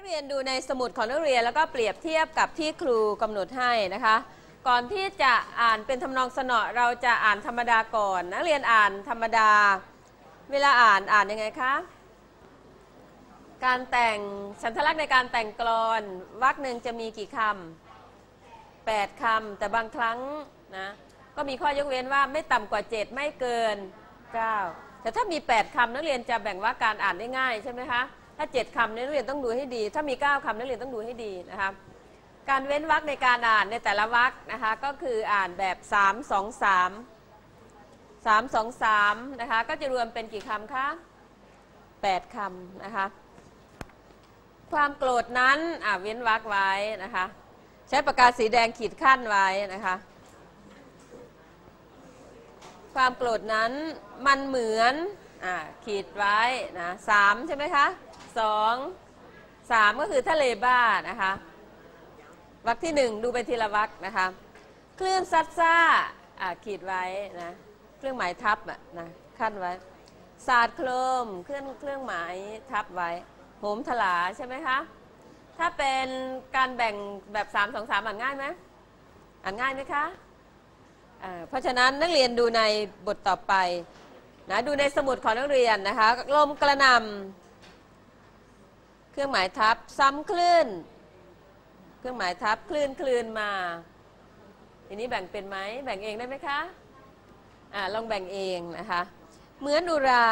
นักเรียนดูในสมุดของนักเรียนแล้วก็เปรียบเทียบกับที่ครูกำหนดให้นะคะ ก่อนที่จะอ่านเป็นทำนองสนอเราจะอ่านธรรมดาก่อน นักเรียนอ่านธรรมดา เวลาอ่านอ่านยังไงคะการแต่งฉันทลักษณ์ในการแต่งกลอนวรรคหนึ่งจะมีกี่คำแปดคำแต่บางครั้งนะก็มีข้อยกเว้นว่าไม่ต่ำกว่า 7 ไม่เกิน 9 แต่ถ้ามี 8คำนักเรียนจะแบ่งว่าการอ่านได้ง่ายใช่ไหมคะ ถ้า7คำเนี่ยนักเรียนต้องดูให้ดี ถ้ามี9คำนักเรียนต้องดูให้ดีนะคะการเว้นวรรคในการอ่านในแต่ละวรรคนะคะก็คืออ่านแบบ3 2 3 3 2 3นะคะก็จะรวมเป็นกี่คำคะ8คำนะคะความโกรธนั้นอะเว้นวรรคไว้นะคะใช้ปากกาสีแดงขีดขั้นไว้นะคะความโกรธนั้นมันเหมือน อะขีดไว้นะสามใช่ไหมคะสองสามก็คือทะเลบ้านะคะวรรคที่หนึ่งดูไปทีละวรรคนะคะคลื่นซัดซ่าอะขีดไว้นะเครื่องหมายทับอะนะขั้นไว้ศาสตร์โครมเครื่องเครื่องหมายทับไว้โหมถลาใช่ไหมคะถ้าเป็นการแบ่งแบบ3 2 3อ่านง่ายไหมอ่านง่ายไหมคะอ่าเพราะฉะนั้นนักเรียนดูในบทต่อไป นะดูในสมุดของนักเรียนนะคะลมกระนำเครื่องหมายทับซ้ำคลื่น เครื่องหมายทับคลื่นคลื่นมาทีนี้แบ่งเป็นไหมแบ่งเองได้ไหมคะอ่าลองแบ่งเองนะคะ เหมือนอุรา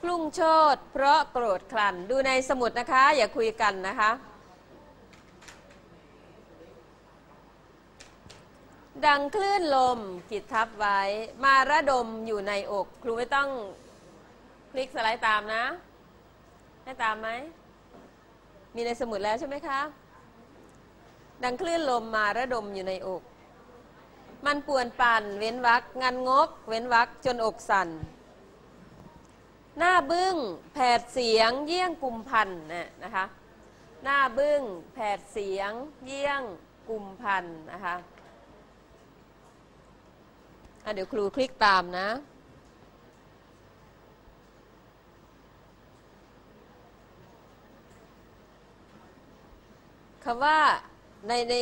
พลุ่งโชดเพราะโกรธครัน ดูในสมุดนะคะ อย่าคุยกันนะคะ ดังคลื่นลมกิดทับไว้ มาระดมอยู่ในอก ครูไม่ต้องคลิกสไลด์ตามนะ ให้ตามไหม มีในสมุดแล้วใช่ไหมคะ ดังคลื่นลมมาระดมอยู่ในอก มันป่วนปั่น เว้นวักงันงก เว้นวักจนอกสั่น หน้าบึ้งแผดเสียง เยี่ยงกุมพันนะนะคะ หน้าบึ้งแผดเสียง เยี่ยงกุมพันนะคะ เดี๋ยวครูคลิกตามนะ คำว่าในใน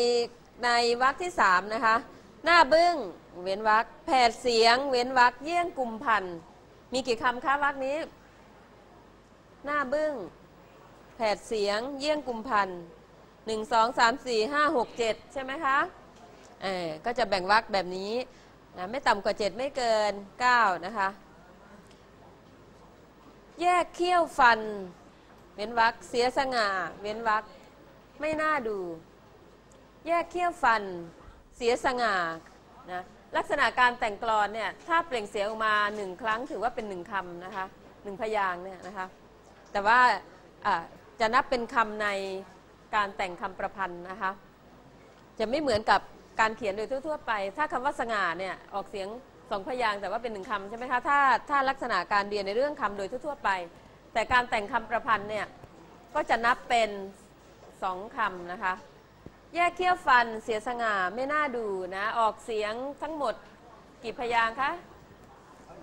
ในวรรคที่สามนะคะ หน้าบึ้งเว้นวรรคแผดเสียง เว้นวรรคเยี่ยงกลุ่มพันมีกี่คำคะวรรคนี้ หน้าบึ้งแผดเสียง เยี่ยงกลุ่มพันหนึ่งสองสามสี่ห้าหกเจ็ดใช่ไหมคะเออก็จะแบ่งวรรคแบบนี้ นะไม่ต่ำกว่าเจ็ดไม่เกินเก้านะคะ แยกเขี้ยวฟัน เว้นวรรคเสียสง่า เว้นวรรคไม่น่าดู แยกเขี้ยวฟัน เสียสง่านะลักษณะการแต่งกลอนเนี่ยถ้าเปล่งเสียงออกมาหนึ่งครั้งถือว่าเป็นหนึ่งคำนะคะหนึ่งพยางเนี่ยนะคะแต่ว่าจะนับเป็นคำในการแต่งคำประพันธ์นะคะจะไม่เหมือนกับ การเขียนโดยทั่ว ๆ ไป ถ้าคำว่าสง่าเนี่ยออกเสียงสองพยางค์แต่ว่าเป็นหนึ่งคำใช่ไหมคะถ้าถ้าลักษณะการเรียนในเรื่องคำโดยทั่ว ๆ ไป แต่การแต่งคำประพันธ์เนี่ยก็จะนับเป็นสองคำนะคะ แยกเขี้ยวฟันเสียสง่าไม่น่าดูนะออกเสียงทั้งหมดกี่พยางค์คะ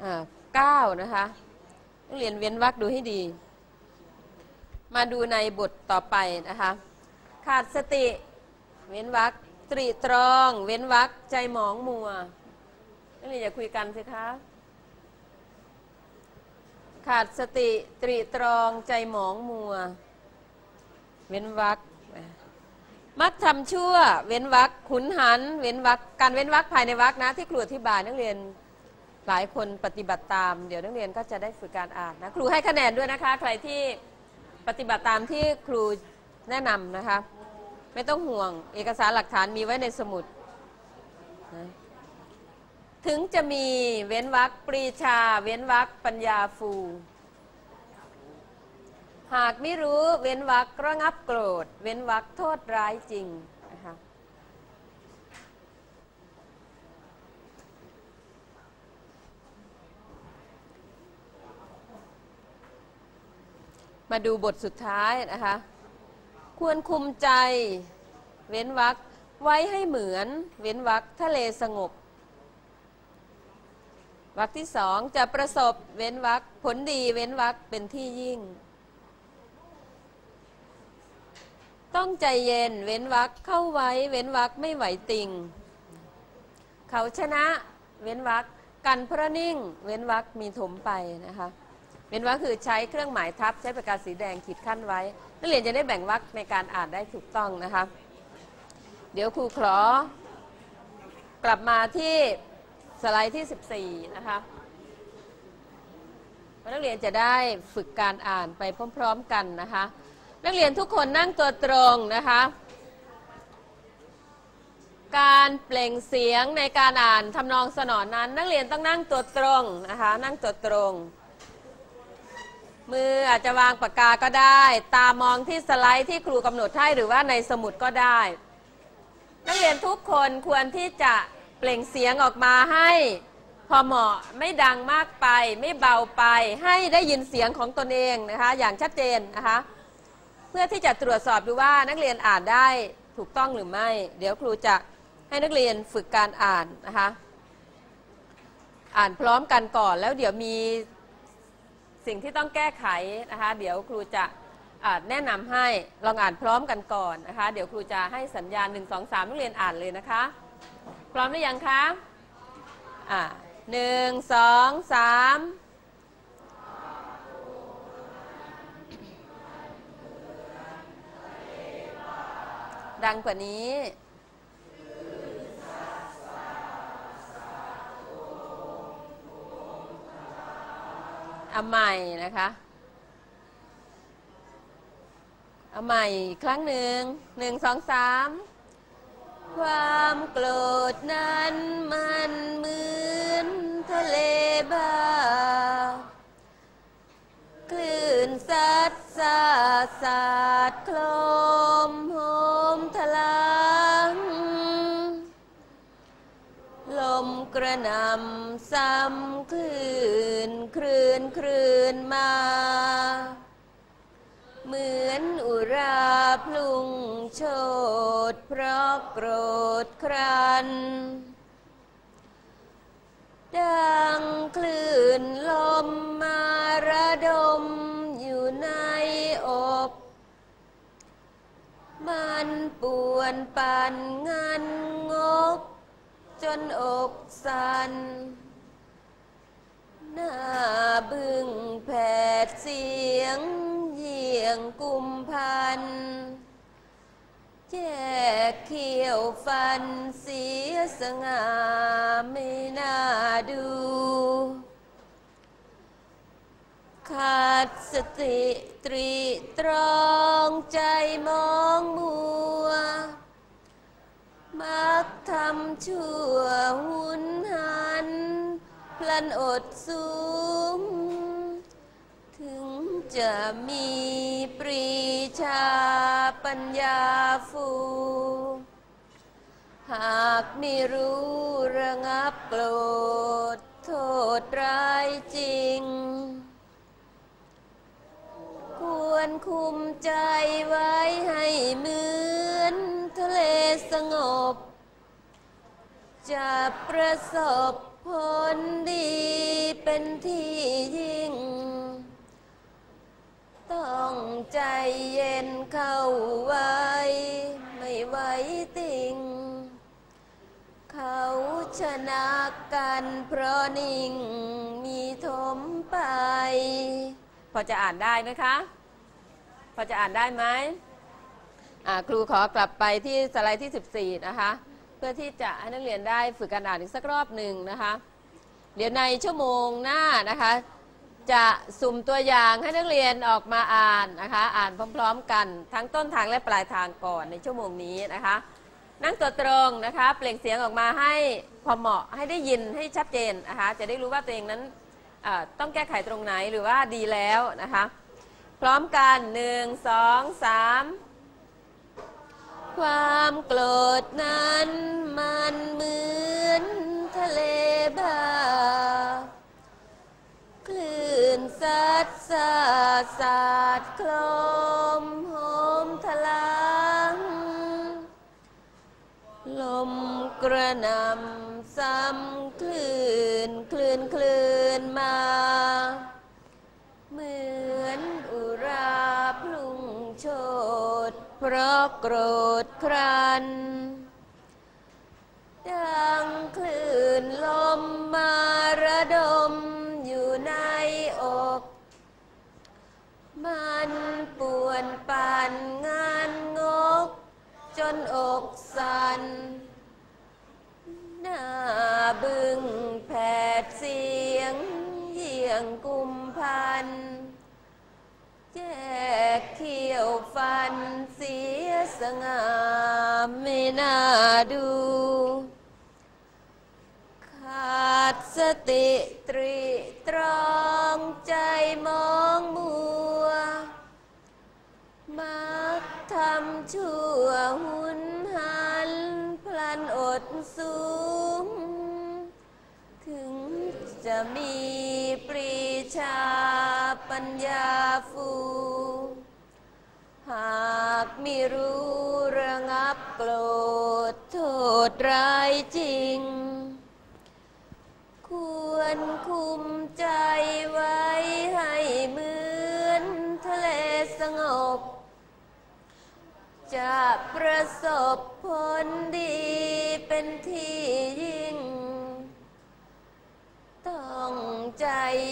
อ่าเก้านะคะต้องเรียนเว้นวรรคดูให้ดี มาดูในบทต่อไปนะคะ ขาดสติเว้นวรรค ตรีตรอง เว้นวรรคใจหมองมัวนักเรียนอย่าคุยกันสิคะ ขาดสติตรีตรองใจหมองมัว เว้นวรรคมักทำชั่ว เว้นวักขุนหัน เว้นวักการเว้นวักภายในวักนะ ที่ครูอธิบายนักเรียนหลายคนปฏิบัติตาม เดี๋ยวนักเรียนก็จะได้ฝึกการอ่านนะ ครูให้คะแนนด้วยนะคะ ใครที่ปฏิบัติตามที่ครูแนะนำนะคะ ไม่ต้องห่วง เอกสารหลักฐานมีไว้ในสมุดนะถึงจะมีเว้นวักปรีชา เว้นวักปัญญาฟู หากไม่รู้เว้นวักระงับโกรธ เว้นวักโทษร้ายจริงนะคะมาดูบทสุดท้ายนะคะ ควรคุมใจ เว้นวักไว้ให้เหมือน เว้นวักทะเลสงบวักที่สองจะประสบเว้นวักผลดีเว้นวักเป็นที่ยิ่ง ต้องใจเย็นเว้นวักเข้าไว้ เว้นวักไม่ไหวติง เขาชนะ เว้นวักกันพระนิ่ง เว้นวักมีถมไปนะคะ เว้นวักคือใช้เครื่องหมายทับใช้ปากกาสีแดงขีดขั้นไว้ นักเรียนจะได้แบ่งวักในการอ่านได้ถูกต้องนะคะ เดี๋ยวครูขอกลับมาที่สไลด์ที่ 14 นะคะนักเรียนจะได้ฝึกการอ่านไปพร้อม ๆ กันนะคะ นักเรียนทุกคนนั่งตัวตรงนะคะ การเปล่งเสียงในการอ่านทำนองสนอนนั้น นักเรียนต้องนั่งตัวตรงนะคะ นั่งตัวตรง มืออาจจะวางปากกาก็ได้ ตามองที่สไลด์ที่ครูกำหนดให้หรือว่าในสมุดก็ได้ นักเรียนทุกคนควรที่จะเปล่งเสียงออกมาให้ พอเหมาะไม่ดังมากไป ไม่เบาไปให้ได้ยินเสียงของตนเองนะคะอย่างชัดเจนนะคะเพื่อที่จะตรวจสอบดูว่านักเรียนอ่านได้ถูกต้องหรือไม่ เดี๋ยวครูจะให้นักเรียนฝึกการอ่านนะคะอ่านพร้อมกันก่อนแล้วเดี๋ยวมี สิ่งที่ต้องแก้ไขนะคะ เดี๋ยวครูจะแนะนำให้ลองอ่านพร้อมกันก่อนนะคะ เดี๋ยวครูจะให้สัญญาณ 1 2 3นักเรียนอ่านเลยนะคะ พร้อมหรือยังคะอ่าหนึ่งสองสามดังกว่านี้ เอาใหม่นะคะ เอาใหม่ครั้งหนึ่งหนึ่งสองสามความโกรธนั้นมันเหมือนทะเลบ้าคลื่นซัดสาดสาดโคลมโหมทะลัง ลมกระหนำซ้ำค คลื่นคลืนมา เหมือนอุราพลุงโชดเพราะโกรธครัน ดังคลื่นลมมาระดมอยู่ในอกมันป่วนปั่นงันงก จนอกสัน่นหน้า ยี่ยงกุมพันแจกเขี้ยวฟันเสียสง่าไม่น่าดู ขาดสติตรีตรองใจมองมัว มักทำชั่วหุนหัน พลันอดสูงถึงจะมีาปัญญาฟู หากไม่รู้ระงับโกรธโทษร้ายจริง ควรคุมใจไว้ให้เหมือนทะเลสงบ จะประสบผลดีเป็นที่ยิ่ง ต้องใจเย็นเข้าไว้ ไม่ไหวติงเขาชนะกันเพราะนิ่งมีถมไป พอจะอ่านได้ไหมคะ พอจะอ่านได้ไหมครูขอกลับไปที่สไลด์ที่ 14 นะคะ เพื่อที่จะให้นักเรียนได้ฝึกการอ่านอีกสักรอบหนึ่งนะคะ เดี๋ยวในชั่วโมงหน้านะคะ จะสุ่มตัวอย่างให้นักเรียนออกมาอ่านนะคะ อ่านพร้อม ๆ กันทั้งต้นทางและปลายทางก่อนในชั่วโมงนี้นะคะ นั่งตัวตรงนะคะ เปล่งเสียงออกมาให้พอเหมาะให้ได้ยินให้ชัดเจนนะคะ จะได้รู้ว่าตัวเองนั้นต้องแก้ไขตรงไหนหรือว่าดีแล้วนะคะ พร้อมกันหนึ่งสองสามความโกรธนั้นมันเหมือนทะเลบ้าคลื่ นซัดสาดสาดคลมโหมทะลัง ลมกระหนำซ้ำคลื่นคลื่นคลื่นมา เหมือนอุราพลุงโชดเพเพราะโกรธครันดังคลื่นลมมาระดม มันป่วนปั่นงานงก จนอกสัน หน้าบึงแผดเสียง เยี่ยงกุมพันแยกเขี้ยวฟันเสียสง่าไม่น่าดู ขาดสติตรีตรองใจมองมัว มักทำชั่วหุนหัน พลันอดสูง ถึงจะมีปรีชาปัญญาฟู หากไม่รู้ระงับโกรธโทษร้ายจริง ควรคุม จะประสบผลดีเป็นที่ยิ่ง ต้องใจ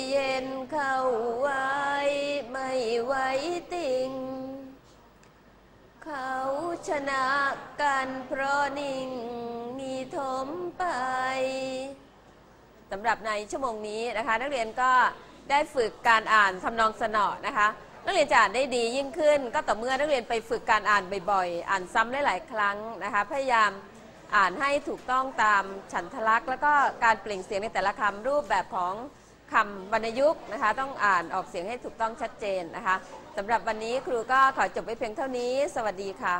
เย็นเข้าไว้ ไม่ไหวติงเขาชนะกันเพราะนิ่งมีถมไปสำหรับในชั่วโมงนี้นะคะ นักเรียนก็ได้ฝึกการอ่านทำนองสนอนะคะ นักเรียนจะอ่านได้ดียิ่งขึ้น ก็ต่อเมื่อนักเรียนไปฝึกการอ่านบ่อยๆ อ่านซ้ำหลายๆครั้งนะคะ พยายามอ่านให้ถูกต้องตามฉันทลักษณ์ แล้วก็การเปล่งเสียงในแต่ละคำรูปแบบของคำวรรณยุกต์นะคะ ต้องอ่านออกเสียงให้ถูกต้องชัดเจนนะคะสำหรับวันนี้ครูก็ขอจบไว้เพียงเท่านี้ สวัสดีค่ะ